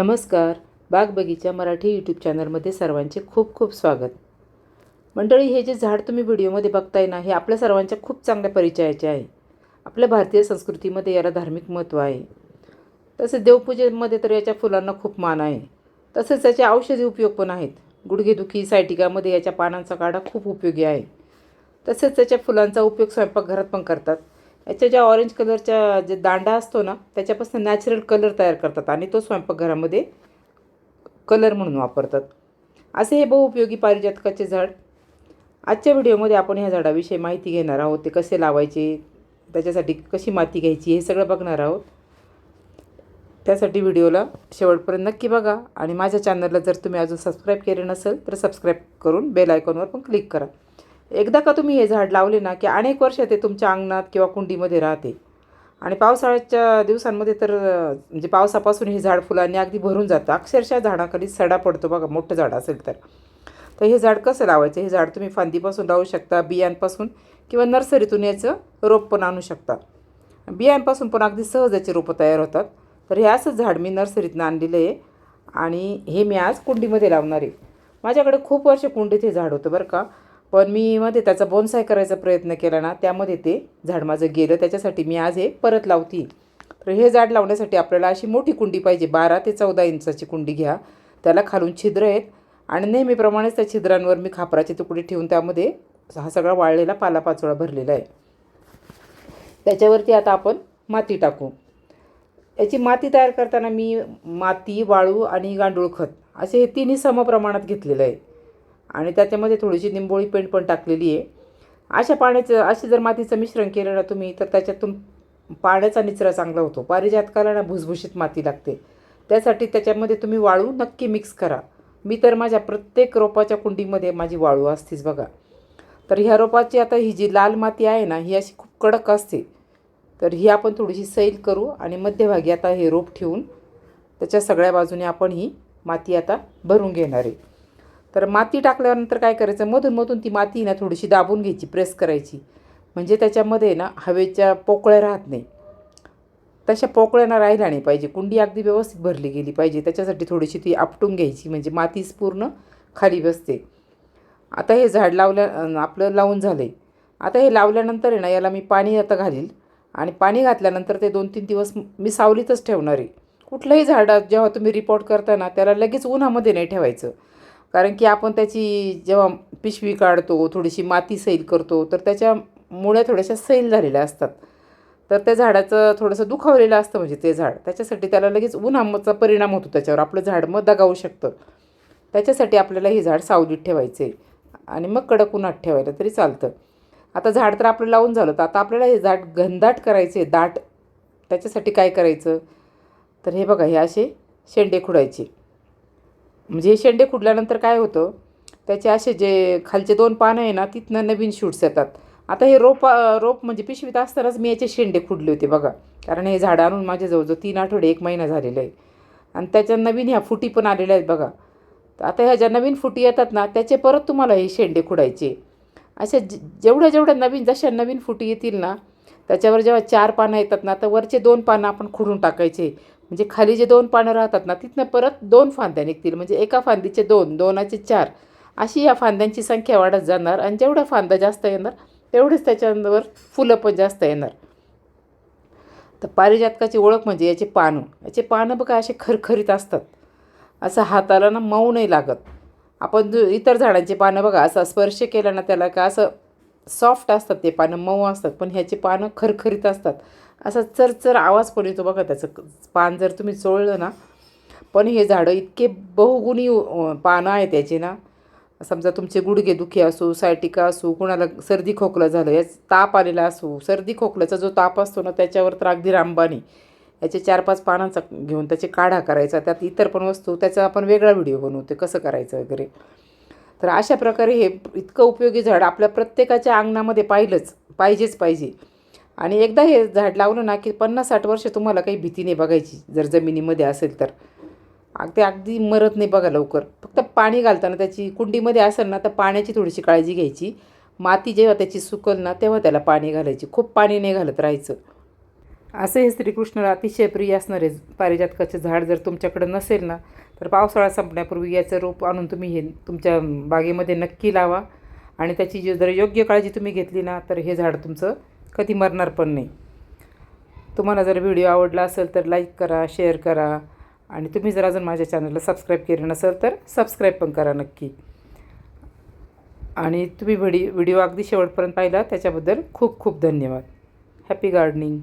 नमस्कार. बाग बगीचा मराठी यूट्यूब चॅनलमध्ये सर्वांचे खूप खूप स्वागत. मंडळी हे जे झाड तुम्ही व्हिडिओमध्ये बघताय ना हे आपल्या सर्वांच्या खूप चांगल्या परिचयाचे आहे. आपल्या भारतीय संस्कृतीमध्ये याला धार्मिक महत्त्व आहे. तसेच देवपूजेमध्ये तर याच्या फुलांना खूप मान आहे. तसेच याचे औषधी उपयोग पण आहेत. गुडघेदुखी सायटिकामध्ये याच्या पानांचा काढा खूप उपयोगी आहे. तसेच त्याच्या फुलांचा उपयोग स्वयंपाकघरात पण करतात. याच्या ज्या ऑरेंज कलरच्या जे दांडा असतो ना त्याच्यापासून नॅचरल कलर तयार करतात आणि तो स्वयंपाकघरामध्ये कलर म्हणून वापरतात. असे हे बहुउपयोगी पारिजातकाचे झाड. आजच्या व्हिडिओमध्ये आपण ह्या झाडाविषयी माहिती घेणार आहोत ते कसे लावायचे त्याच्यासाठी कशी माती घ्यायची हे सगळं बघणार आहोत. त्यासाठी व्हिडिओला शेवटपर्यंत नक्की बघा आणि माझ्या चॅनलला जर तुम्ही अजून सबस्क्राईब केले नसेल तर सबस्क्राईब करून बेल आयकॉनवर पण क्लिक करा. एकदा का तुम्ही हे झाड लावले ना की अनेक वर्ष ते तुमच्या अंगणात किंवा कुंडीमध्ये राहते. आणि पावसाळ्याच्या दिवसांमध्ये तर म्हणजे पावसापासून हे झाड फुलांनी अगदी भरून जातं. अक्षरशः झाडाखाली सडा पडतो बघा मोठं झाड असेल तर. तर हे झाड कसं लावायचं? हे झाड तुम्ही फांदीपासून लावू शकता बियांपासून किंवा नर्सरीतून याचं रोप पण आणू शकता. बियांपासून पण अगदी सहज याचे रोपं तयार होतात. तर हे असंच झाड मी नर्सरीतनं आणलेलं आहे आणि हे मी आज कुंडीमध्ये लावणार आहे. माझ्याकडे खूप वर्ष कुंडीत हे झाड होतं बरं का. पण मी मध्ये त्याचा बोनसाय करायचा प्रयत्न केला ना त्यामध्ये ते झाड माझं गेलं. त्याच्यासाठी मी आज हे परत लावती तर हे झाड लावण्यासाठी आपल्याला अशी मोठी कुंडी पाहिजे बारा ते चौदा इंचाची कुंडी घ्या. त्याला खालून छिद्र आहेत आणि नेहमीप्रमाणेच त्या छिद्रांवर मी खापराचे तुकडे ठेवून त्यामध्ये हा सगळा वाळलेला पालापाचोळा भरलेला आहे. त्याच्यावरती आता आपण माती टाकू. याची माती तयार करताना मी माती वाळू आणि गांडूळ खत असे हे तिन्ही समप्रमाणात घेतलेलं आहे. आणि त्याच्यामध्ये थोडीशी निंबोळी पेंट पण टाकलेली आहे. अशा पाण्याचं असे जर मातीचं मिश्रण केलं ना तुम्ही तर त्याच्यातून पाण्याचा निचरा चांगला होतो. पारिजातकाला ना भुसभुशीत माती लागते. त्यासाठी त्याच्यामध्ये तुम्ही वाळू नक्की मिक्स करा. मी तर माझ्या प्रत्येक रोपाच्या कुंडीमध्ये माझी वाळू असतेच बघा. तर ह्या रोपाची आता ही जी लाल माती आहे ना ही अशी खूप कडक असते. तर ही आपण थोडीशी सैल करू आणि मध्यभागी आता हे रोप ठेवून त्याच्या सगळ्या बाजूने आपण ही माती आता भरून घेणार आहे. तर माती टाकल्यानंतर काय करायचं? मधून मधून ती माती ना थोडीशी दाबून घ्यायची प्रेस करायची. म्हणजे त्याच्यामध्ये ना हवेच्या पोकळ्या राहत नाही. तशा पोकळ्यांना राहिला नाही पाहिजे. कुंडी अगदी व्यवस्थित भरली गेली पाहिजे. त्याच्यासाठी थोडीशी ती आपटून घ्यायची. म्हणजे मातीच पूर्ण खाली बसते. आता हे झाड लावल्या आपलं लावून झालं आहे आता हे लावल्यानंतर आहे ना याला मी पाणी आता घालील. आणि पाणी घातल्यानंतर ते दोन तीन दिवस मी सावलीतच ठेवणार आहे. कुठलंही झाड जेव्हा तुम्ही रिपोर्ट करता ना त्याला लगेच उन्हामध्ये नाही ठेवायचं. कारण की आपण त्याची जेव्हा पिशवी काढतो थोडीशी माती सैल करतो तर त्याच्या मुळ्या थोड्याशा सैल झालेल्या असतात. तर त्या झाडाचं थोडंसं दुखावलेलं असतं म्हणजे ते झाड. त्याच्यासाठी त्याला लगेच उन्हाचा परिणाम होतो त्याच्यावर. आपलं झाड मग दगावू शकतं. त्याच्यासाठी आपल्याला हे झाड सावलीत ठेवायचं आहे आणि मग कडक उन्हात ठेवायला तरी चालतं. आता झाड तर आपलं लावून झालं तर आता आपल्याला हे झाड घनदाट करायचे दाट. त्याच्यासाठी काय करायचं? तर हे बघा हे असे शेंडे खुडायचे. म्हणजे हे शेंडे खुडल्यानंतर काय होतं त्याचे असे जे खालचे दोन पानं आहे ना तिथनं नवीन शूट्स येतात. आता हे रोप रोप म्हणजे पिशवीत असतानाच मी याचे शेंडे खुडले होते बघा. कारण हे झाडं आणून माझ्या जवळजवळ तीन आठवडे एक महिना झालेला आहे. आणि त्याच्या नवीन ह्या फुटी पण आलेल्या आहेत बघा. तर आता ह्या ज्या नवीन फुटी येतात ना त्याचे परत तुम्हाला हे शेंडे खुडायचे. अशा जे जेवढ्या जेवढ्या नवीन जशा नवीन फुटी येतील ना त्याच्यावर जेव्हा चार पानं येतात ना तर वरचे दोन पानं आपण खुडून टाकायचे. म्हणजे खाली जे दोन पानं राहतात ना तिथनं परत दोन फांद्या निघतील. म्हणजे एका फांदीचे दोन दोनाचे चार. अशी या फांद्यांची संख्या वाढत जाणार आणि जेवढ्या फांद्या जास्त येणार तेवढेच त्याच्यावर फुलं पण जास्त येणार. तर पारिजातकाची ओळख म्हणजे याचे पानं. याचे पानं बघा असे खरखरीत असतात. असं हाताला ना मऊ नाही लागत. आपण जो इतर झाडांचे पानं बघा असं स्पर्श केला ना त्याला का असं सॉफ्ट असतात ते पानं मऊ असतात. पण ह्याचे पानं खरखरीत असतात. असा चरचर आवाज पण येतो बघा त्याचं. पान जर तुम्ही चोळलं ना पण हे झाडं इतके बहुगुणी पानं आहेत त्याचे ना. समजा तुमचे गुडघे दुखी असो सायटिका असो कुणाला सर्दी खोकलं झालं याच ताप आलेला असो सर्दी खोकल्याचा जो ताप असतो ना त्याच्यावर तर अगदी रामबाणी याचे चार पाच पानांचा घेऊन त्याचे काढा करायचा त्यात इतर पण वस्तू त्याचा आपण वेगळा व्हिडिओ बनवते कसं करायचं वगैरे. तर अशा प्रकारे हे इतकं उपयोगी झाड आपल्या प्रत्येकाच्या अंगणामध्ये पाहिलंच पाहिजेच पाहिजे. आणि एकदा हे झाड लावलं ना की पन्नास साठ वर्ष तुम्हाला काही भीती नाही बघायची जर जमिनीमध्ये असेल तर. अगदी अगदी मरत नाही बघा लवकर. फक्त पाणी घालताना त्याची कुंडीमध्ये असेल ना तर पाण्याची थोडीशी काळजी घ्यायची. माती जेव्हा त्याची सुकल ना तेव्हा त्याला पाणी घालायची. खूप पाणी नाही घालत राहायचं. असं हे श्रीकृष्णाला अतिशय प्रिय असणारे पारिजातकाचे झाड जर तुमच्याकडं नसेल ना तर पावसाळा संपण्यापूर्वी याचं रोप आणून तुम्ही हे तुमच्या बागेमध्ये नक्की लावा. आणि त्याची जी जर योग्य काळजी तुम्ही घेतली ना तर हे झाड तुमचं कधी मरणार पण नाही. तुम्हाला जर व्हिडिओ आवडला असेल तर लाईक करा शेअर करा. आणि तुम्ही जर अजून माझ्या चॅनलला सबस्क्राईब केलं नसेल तर सबस्क्राईब पण करा नक्की. आणि तुम्ही व्हिडिओ व्हिडिओ अगदी शेवटपर्यंत पाहिला त्याच्याबद्दल खूप खूप धन्यवाद. Happy gardening